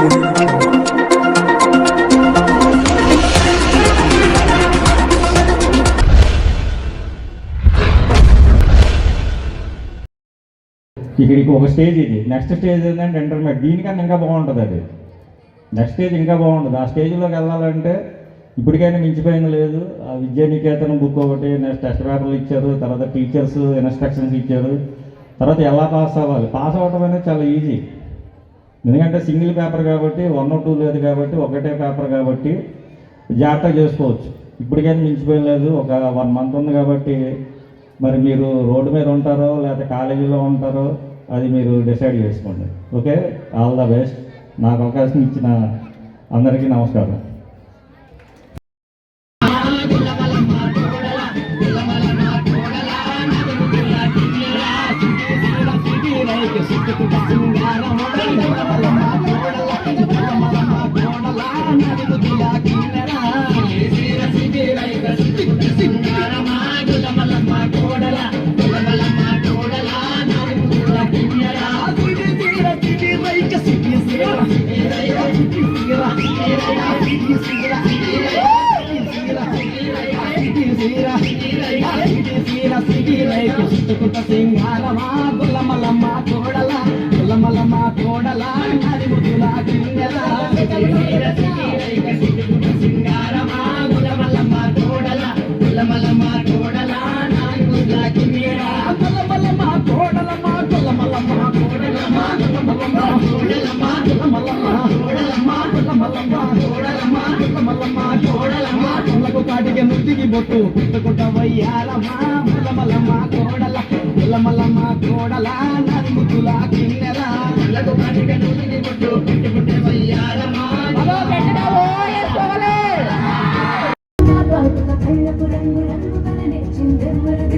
ఇక్కడికి ఒక స్టేజ్ ఇది. నెక్స్ట్ స్టేజ్ ఏంటంటే ఇంటర్మీడియట్ దీనికన్నా ఇంకా బాగుంటుంది అది. నెక్స్ట్ స్టేజ్ ఇంకా బాగుంటుంది. ఆ స్టేజ్లోకి వెళ్ళాలంటే ఇప్పటికైనా మించిపోయింది లేదు. ఆ విద్యానికేతనం బుక్ ఒకటి నెక్స్ట్ టెస్ట్ పేపర్లు ఇచ్చారు. తర్వాత టీచర్స్ ఇన్స్ట్రక్షన్స్ ఇచ్చారు. తర్వాత ఎలా పాస్ అవ్వాలి? పాస్ అవ్వడం అనేది చాలా ఈజీ ఎందుకంటే సింగిల్ పేపర్ కాబట్టి వన్ టూ లేదు కాబట్టి ఒకటే పేపర్ కాబట్టి జాగ్రత్త చేసుకోవచ్చు. ఇప్పటికైనా మించిపోయిన లేదు. ఒక వన్ మంత్ ఉంది కాబట్టి మరి మీరు రోడ్డు మీద ఉంటారో లేకపోతే కాలేజీలో ఉంటారో అది మీరు డిసైడ్ చేసుకోండి. ఓకే? All the best. నాకు అవకాశం ఇచ్చిన అందరికీ నమస్కారం. సింగారమా గుల్లమల్లమ్మ కోడల గుల్లమల్లమ్మ కోడల నరిముతుల కిన్నెల సింగారమా గుల్లమల్లమ్మ కోడల గుల్లమలమ్మ కోడల నరిముతుల కిన్నెల గుల్లమల్లమ్మ కోడలమ్మ గుల్లమల్లమ్మ కోడలమ్మ కోడలమ్మ కోడలమ్మ కోడలమ్మ కోడలమ్మ కొల్లకు కాటికి ముద్దికి బొట్టు పుట్టుకుంట వయ్యాలమ్మ మల్లమల్లమ్మ కోడల నరిముతుల కిన్నెల. కొల్లకు కాటికి ముద్దికి బొట్టు పుట్టుకుంట వయ్యాలమ్మ కళ్ళకు రంగు రంగు కలనే చిందెవ్వరు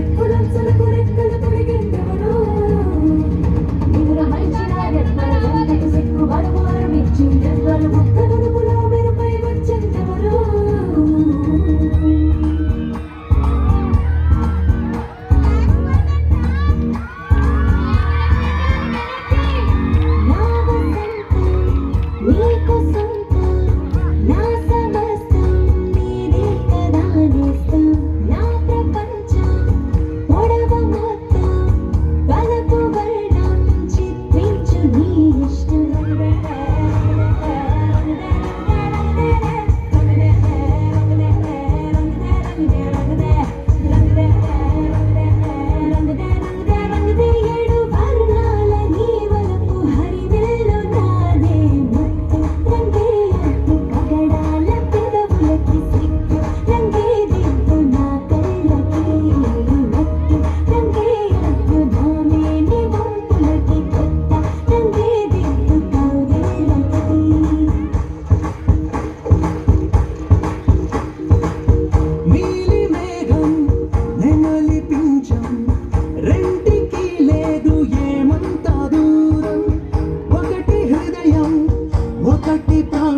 ఒకటి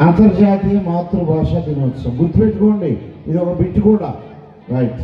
అంతర్జాతీయ మాతృభాష దినోత్సవం. గుర్తుపెట్టుకోండి ఇది ఒక బిట్ కూడా. రైట్